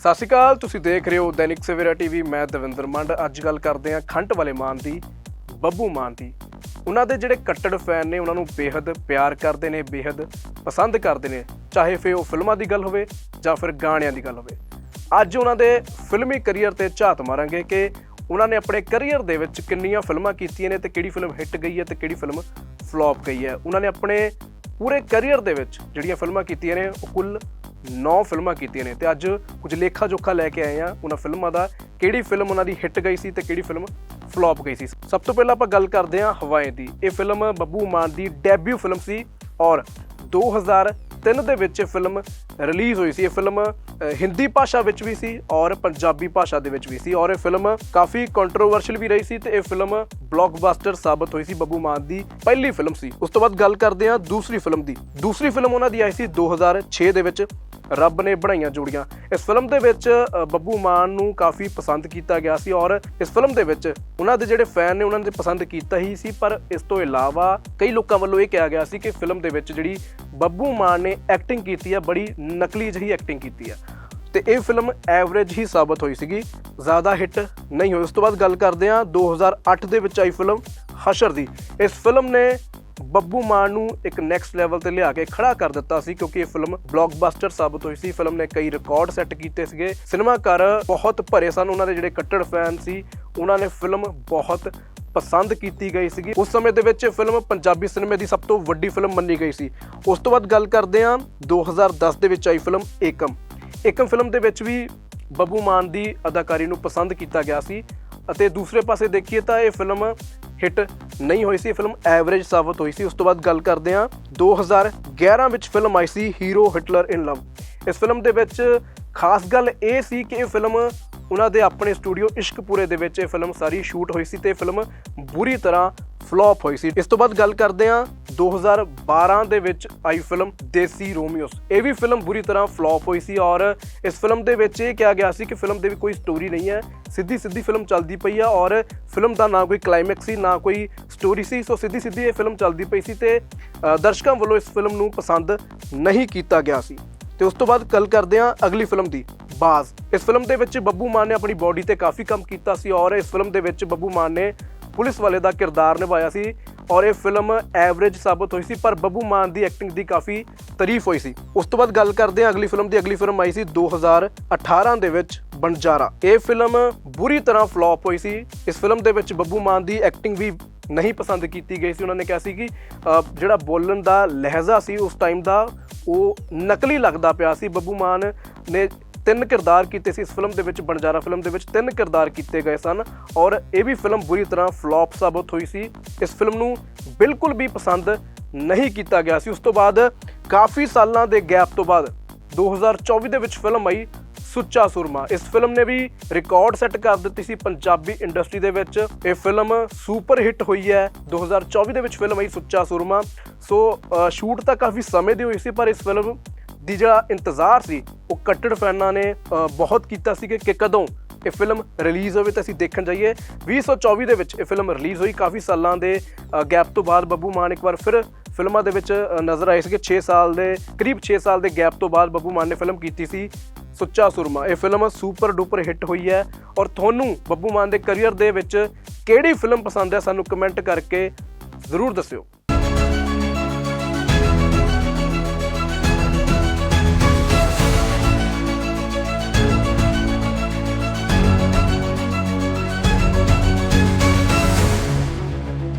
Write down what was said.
ਸਤਿ ਸ਼੍ਰੀ ਅਕਾਲ, ਤੁਸੀਂ ਦੇਖ ਰਹੇ ਹੋ ਦੈਨਿਕ ਸਵੇਰਾ ਟੀਵੀ, ਮੈਂ ਦਵਿੰਦਰ ਮੰਡ। ਅੱਜ ਗੱਲ ਕਰਦੇ ਹਾਂ ਖੰਟ ਵਾਲੇ ਮਾਨ ਦੀ, ਬੱਬੂ ਮਾਨ ਦੀ। ਉਹਨਾਂ ਦੇ ਜਿਹੜੇ ਕੱਟੜ ਫੈਨ ਨੇ, ਉਹਨਾਂ ਨੂੰ ਬੇਹੱਦ ਪਿਆਰ ਕਰਦੇ ਨੇ, ਬੇਹੱਦ ਪਸੰਦ ਕਰਦੇ ਨੇ, ਚਾਹੇ ਫਿਰ ਉਹ ਫਿਲਮਾਂ ਦੀ ਗੱਲ ਹੋਵੇ ਜਾਂ ਫਿਰ ਗਾਣਿਆਂ ਦੀ ਗੱਲ ਹੋਵੇ। ਅੱਜ ਉਹਨਾਂ ਦੇ ਫਿਲਮੀ ਕੈਰੀਅਰ ਤੇ ਝਾਤ ਮਾਰਾਂਗੇ ਕਿ ਉਹਨਾਂ ਨੇ ਆਪਣੇ ਕੈਰੀਅਰ ਦੇ ਵਿੱਚ ਕਿੰਨੀਆਂ ਫਿਲਮਾਂ ਕੀਤੀਆਂ ਨੇ ਤੇ ਕਿਹੜੀ ਫਿਲਮ ਹਿੱਟ ਗਈ ਹੈ ਤੇ ਕਿਹੜੀ ਫਿਲਮ ਫਲॉप ਗਈ ਹੈ। ਉਹਨਾਂ ਨੇ ਆਪਣੇ ਪੂਰੇ ਕੈਰੀਅਰ ਦੇ ਵਿੱਚ ਜਿਹੜੀਆਂ ਫਿਲਮਾਂ ਕੀਤੀਆਂ ਨੇ, ਉਹ ਕੁੱਲ 9 ਫਿਲਮਾਂ ਕੀਤੀਆਂ ਨੇ ਤੇ ਅੱਜ ਕੁਝ ਲੇਖਾ ਜੋਖਾ ਲੈ ਕੇ ਆਏ ਆ ਉਹਨਾਂ ਫਿਲਮਾਂ ਦਾ, ਕਿਹੜੀ ਫਿਲਮ ਉਹਨਾਂ ਦੀ ਹਿੱਟ ਗਈ ਸੀ ਤੇ ਕਿਹੜੀ ਫਿਲਮ ਫਲॉप ਗਈ ਸੀ। ਸਭ ਤੋਂ ਪਹਿਲਾਂ ਆਪਾਂ ਗੱਲ ਕਰਦੇ ਹਾਂ ਹਵਾਏ ਦੀ। ਇਹ ਫਿਲਮ ਬੱਬੂ ਮਾਨ ਦੀ ਡੈਬਿਊ ਫਿਲਮ ਸੀ ਔਰ 2003 ਦੇ ਵਿੱਚ ਫਿਲਮ ਰਿਲੀਜ਼ ਹੋਈ ਸੀ। ਇਹ ਫਿਲਮ ਹਿੰਦੀ ਭਾਸ਼ਾ ਵਿੱਚ ਵੀ ਸੀ ਔਰ ਪੰਜਾਬੀ ਭਾਸ਼ਾ ਦੇ ਵਿੱਚ ਵੀ ਸੀ ਔਰ ਇਹ ਫਿਲਮ ਕਾਫੀ ਕੰਟਰੋਵਰਸ਼ੀਅਲ ਵੀ ਰਹੀ ਸੀ ਤੇ ਇਹ ਫਿਲਮ ਬਲੌਕਬਸਟਰ ਸਾਬਤ ਹੋਈ ਸੀ ਬੱਬੂ ਮਾਨ ਦੀ ਪਹਿਲੀ ਫਿਲਮ ਸੀ। ਉਸ ਤੋਂ ਬਾਅਦ ਗੱਲ ਕਰਦੇ ਹਾਂ ਦੂਸਰੀ ਫਿਲਮ ਦੀ। ਦੂਸਰੀ ਫਿਲਮ ਉਹਨਾਂ ਦੀ ਆਈ ਸੀ 2006 ਦੇ ਵਿੱਚ। ਰੱਬ ਨੇ ਬਣਾਈਆਂ ਜੋੜੀਆਂ। ਇਸ ਫਿਲਮ ਦੇ ਵਿੱਚ ਬੱਬੂ ਮਾਨ ਨੂੰ ਕਾਫੀ ਪਸੰਦ ਕੀਤਾ ਗਿਆ ਸੀ ਔਰ ਇਸ ਫਿਲਮ ਦੇ ਵਿੱਚ ਉਹਨਾਂ ਦੇ ਜਿਹੜੇ ਫੈਨ ਨੇ ਉਹਨਾਂ ਨੇ ਪਸੰਦ ਕੀਤਾ ਹੀ ਸੀ, ਪਰ ਇਸ ਤੋਂ ਇਲਾਵਾ ਕਈ ਲੋਕਾਂ ਵੱਲੋਂ ਇਹ ਕਿਹਾ ਗਿਆ ਸੀ ਕਿ ਫਿਲਮ ਦੇ ਵਿੱਚ ਜਿਹੜੀ ਬੱਬੂ ਮਾਨ ਨੇ ਐਕਟਿੰਗ ਕੀਤੀ ਹੈ, ਬੜੀ ਨਕਲੀ ਜਿਹੀ ਐਕਟਿੰਗ ਕੀਤੀ ਹੈ। ਤੇ ਇਹ ਫਿਲਮ ਐਵਰੇਜ ਹੀ ਸਾਬਤ ਹੋਈ ਸੀਗੀ, ਜ਼ਿਆਦਾ ਹਿੱਟ ਨਹੀਂ ਹੋਈ। ਉਸ ਤੋਂ ਬਾਅਦ ਗੱਲ ਕਰਦੇ ਹਾਂ 2008 ਦੇ ਵਿੱਚ ਆਈ ਫਿਲਮ ਹਸ਼ਰ ਦੀ। ਇਸ ਫਿਲਮ ਨੇ ਬੱਬੂ ਮਾਨ ਨੂੰ ਇੱਕ ਨੈਕਸਟ ਲੈਵਲ ਤੇ ਲਿਆ ਕੇ ਖੜਾ ਕਰ ਦਿੱਤਾ ਸੀ ਕਿਉਂਕਿ ਇਹ ਫਿਲਮ ਬਲੌਕਬਸਟਰ ਸਾਬਤ ਹੋਈ ਸੀ। ਫਿਲਮ ਨੇ ਕਈ ਰਿਕਾਰਡ ਸੈੱਟ ਕੀਤੇ ਸੀਗੇ। ਸਿਨੇਮਾ ਘਰ ਬਹੁਤ ਭਰੇ ਸਨ। ਉਹਨਾਂ ਦੇ ਜਿਹੜੇ ਕੱਟੜ ਫੈਨ ਸੀ, ਉਹਨਾਂ ਨੇ ਫਿਲਮ ਬਹੁਤ ਪਸੰਦ ਕੀਤੀ ਗਈ ਸੀਗੀ। ਉਸ ਸਮੇਂ ਦੇ ਵਿੱਚ ਇਹ ਫਿਲਮ ਪੰਜਾਬੀ ਸਿਨੇਮੇ ਦੀ ਸਭ ਤੋਂ ਵੱਡੀ ਫਿਲਮ ਮੰਨੀ ਗਈ ਸੀ। ਉਸ ਤੋਂ ਬਾਅਦ ਗੱਲ ਕਰਦੇ ਹਾਂ 2010 ਦੇ ਵਿੱਚ ਆਈ ਫਿਲਮ ਏਕਮ। ਏਕਮ ਫਿਲਮ ਦੇ ਵਿੱਚ ਵੀ ਬੱਬੂ ਮਾਨ ਦੀ ਅਦਾਕਾਰੀ ਨੂੰ ਪਸੰਦ ਕੀਤਾ ਗਿਆ ਸੀ। ਅਤੇ ਦੂਸਰੇ ਪਾਸੇ ਦੇਖੀਏ ਤਾਂ ਇਹ ਫਿਲਮ ਹਿੱਟ ਨਹੀਂ ਹੋਈ ਸੀ ਇਹ ਫਿਲਮ ਐਵਰੇਜ ਸਾਬਤ ਹੋਈ ਸੀ। ਉਸ ਤੋਂ ਬਾਅਦ ਗੱਲ ਕਰਦੇ ਹਾਂ 2011 ਵਿੱਚ ਫਿਲਮ ਆਈ ਸੀ ਹੀਰੋ ਹਿਟਲਰ ਇਨ ਲਵ ਇਸ ਫਿਲਮ ਦੇ ਵਿੱਚ ਖਾਸ ਗੱਲ ਇਹ ਸੀ ਕਿ ਇਹ ਫਿਲਮ ਉਹਨਾਂ ਦੇ ਆਪਣੇ ਸਟੂਡੀਓ ਇਸ਼ਕਪੂਰੇ ਦੇ ਵਿੱਚ ਇਹ ਫਿਲਮ ਸਾਰੀ ਸ਼ੂਟ ਹੋਈ ਸੀ ਤੇ ਫਿਲਮ ਬੁਰੀ ਤਰ੍ਹਾਂ ਫਲॉप ਹੋਈ ਸੀ। ਇਸ ਤੋਂ ਬਾਅਦ ਗੱਲ ਕਰਦੇ ਹਾਂ 2012 ਦੇ ਵਿੱਚ ਆਈ ਫਿਲਮ ਦੇਸੀ ਰੋਮੀਓਸ। ਇਹ ਵੀ ਫਿਲਮ ਬੁਰੀ ਤਰ੍ਹਾਂ ਫਲॉप ਹੋਈ ਸੀ ਔਰ ਇਸ ਫਿਲਮ ਦੇ ਵਿੱਚ ਇਹ ਕਿਹਾ ਗਿਆ ਸੀ ਕਿ ਫਿਲਮ ਦੇ ਵੀ ਕੋਈ ਸਟੋਰੀ ਨਹੀਂ ਹੈ। ਸਿੱਧੀ ਸਿੱਧੀ ਫਿਲਮ ਚੱਲਦੀ ਪਈ ਆ ਔਰ ਫਿਲਮ ਦਾ ਨਾ ਕੋਈ ਕਲਾਈਮੈਕਸ ਸੀ, ਨਾ ਕੋਈ ਸਟੋਰੀ ਸੀ, ਸੋ ਸਿੱਧੀ ਸਿੱਧੀ ਇਹ ਫਿਲਮ ਚੱਲਦੀ ਪਈ ਸੀ ਤੇ ਦਰਸ਼ਕਾਂ ਵੱਲੋਂ ਇਸ ਫਿਲਮ ਨੂੰ ਪਸੰਦ ਨਹੀਂ ਕੀਤਾ ਗਿਆ ਸੀ। ਤੇ ਉਸ ਤੋਂ ਬਾਅਦ ਗੱਲ ਕਰਦੇ ਹਾਂ ਅਗਲੀ ਫਿਲਮ ਦੀ। ਬਾਜ਼। ਇਸ ਫਿਲਮ ਦੇ ਵਿੱਚ ਬੱਬੂ ਮਾਨ ਨੇ ਆਪਣੀ ਬਾਡੀ ਤੇ ਕਾਫੀ ਕੰਮ ਕੀਤਾ ਸੀ ਔਰ ਇਸ ਫਿਲਮ ਦੇ ਵਿੱਚ ਬੱਬੂ ਮਾਨ ਨੇ ਪੁਲਿਸ ਵਾਲੇ ਦਾ ਕਿਰਦਾਰ ਨਿਭਾਇਆ ਸੀ ਔਰ ਇਹ ਫਿਲਮ ਐਵਰੇਜ ਸਾਬਤ ਹੋਈ ਸੀ, ਪਰ ਬੱਬੂ ਮਾਨ ਦੀ ਐਕਟਿੰਗ ਦੀ ਕਾਫੀ ਤਾਰੀਫ ਹੋਈ ਸੀ। ਉਸ ਤੋਂ ਬਾਅਦ ਗੱਲ ਕਰਦੇ ਹਾਂ ਅਗਲੀ ਫਿਲਮ ਦੀ। ਅਗਲੀ ਫਿਲਮ ਆਈ ਸੀ 2018 ਦੇ ਵਿੱਚ ਬੰਜਾਰਾ। ਇਹ ਫਿਲਮ ਬੁਰੀ ਤਰ੍ਹਾਂ ਫਲॉप ਹੋਈ ਸੀ। ਇਸ ਫਿਲਮ ਦੇ ਵਿੱਚ ਬੱਬੂ ਮਾਨ ਦੀ ਐਕਟਿੰਗ ਵੀ ਨਹੀਂ ਪਸੰਦ ਕੀਤੀ ਗਈ ਸੀ। ਉਹਨਾਂ ਨੇ ਕਿਹਾ ਸੀ ਕਿ ਜਿਹੜਾ ਬੋਲਣ ਦਾ ਲਹਿਜ਼ਾ ਸੀ ਉਸ ਟਾਈਮ ਦਾ, ਉਹ ਨਕਲੀ ਲੱਗਦਾ ਪਿਆ ਸੀ। ਬੱਬੂ ਮਾਨ ਨੇ ਤਿੰਨ ਕਿਰਦਾਰ ਕੀਤੇ ਸੀ ਇਸ ਫਿਲਮ ਦੇ ਵਿੱਚ, ਬਣਜਾਰਾ ਫਿਲਮ ਦੇ ਵਿੱਚ ਤਿੰਨ ਕਿਰਦਾਰ ਕੀਤੇ ਗਏ ਸਨ ਔਰ ਇਹ ਵੀ ਫਿਲਮ ਬੁਰੀ ਤਰ੍ਹਾਂ ਫਲॉप ਸਾਬਤ ਹੋਈ ਸੀ। ਇਸ ਫਿਲਮ ਨੂੰ ਬਿਲਕੁਲ ਵੀ ਪਸੰਦ ਨਹੀਂ ਕੀਤਾ ਗਿਆ ਸੀ। ਉਸ ਤੋਂ ਬਾਅਦ ਕਾਫੀ ਸਾਲਾਂ ਦੇ ਗੈਪ ਤੋਂ ਬਾਅਦ 2024 ਦੇ ਵਿੱਚ ਫਿਲਮ ਆਈ ਸੁੱਚਾ ਸੁਰਮਾ। ਇਸ ਫਿਲਮ ਨੇ ਵੀ ਰਿਕਾਰਡ ਸੈੱਟ ਕਰ ਦਿੱਤੀ ਸੀ ਪੰਜਾਬੀ ਇੰਡਸਟਰੀ ਦੇ ਵਿੱਚ। ਇਹ ਫਿਲਮ ਸੁਪਰ ਹਿੱਟ ਹੋਈ ਹੈ। 2024 ਦੇ ਵਿੱਚ ਫਿਲਮ ਆਈ ਸੁੱਚਾ ਸੁਰਮਾ। ਸੋ ਸ਼ੂਟ ਤਾਂ ਕਾਫੀ ਸਮੇਂ ਦੀ ਹੋਈ ਸੀ, ਪਰ ਇਸ ਫਿਲਮ ਦੀ ਜਿਹੜਾ ਇੰਤਜ਼ਾਰ ਸੀ ਉਹ ਕੱਟੜ ਫੈਨਾਂ ਨੇ ਬਹੁਤ ਕੀਤਾ ਸੀ ਕਿ ਕਦੋਂ ਇਹ ਫਿਲਮ ਰਿਲੀਜ਼ ਹੋਵੇ ਤਾਂ ਅਸੀਂ ਦੇਖਣ ਜਾਈਏ। 2024 ਦੇ ਵਿੱਚ ਇਹ ਫਿਲਮ ਰਿਲੀਜ਼ ਹੋਈ ਕਾਫੀ ਸਾਲਾਂ ਦੇ ਗੈਪ ਤੋਂ ਬਾਅਦ ਬੱਬੂ ਮਾਨ ਇੱਕ ਵਾਰ ਫਿਰ ਫਿਲਮਾਂ ਦੇ ਵਿੱਚ ਨਜ਼ਰ ਆਏ ਸੀਗੇ। ਕਿ 6 ਸਾਲ ਦੇ, ਕਰੀਬ 6 ਸਾਲ ਦੇ ਗੈਪ ਤੋਂ ਬਾਅਦ ਬੱਬੂ ਮਾਨ ਨੇ ਫਿਲਮ ਕੀਤੀ ਸੀ ਸੁੱਚਾ ਸੁਰਮਾ। ਇਹ ਫਿਲਮ ਸੁਪਰ ਡੂਪਰ ਹਿੱਟ ਹੋਈ ਹੈ ਔਰ ਤੁਹਾਨੂੰ ਬੱਬੂ ਮਾਨ ਦੇ ਕੈਰੀਅਰ ਦੇ ਵਿੱਚ ਕਿਹੜੀ ਫਿਲਮ ਪਸੰਦ ਹੈ ਸਾਨੂੰ ਕਮੈਂਟ ਕਰਕੇ ਜ਼ਰੂਰ ਦੱਸਿਓ।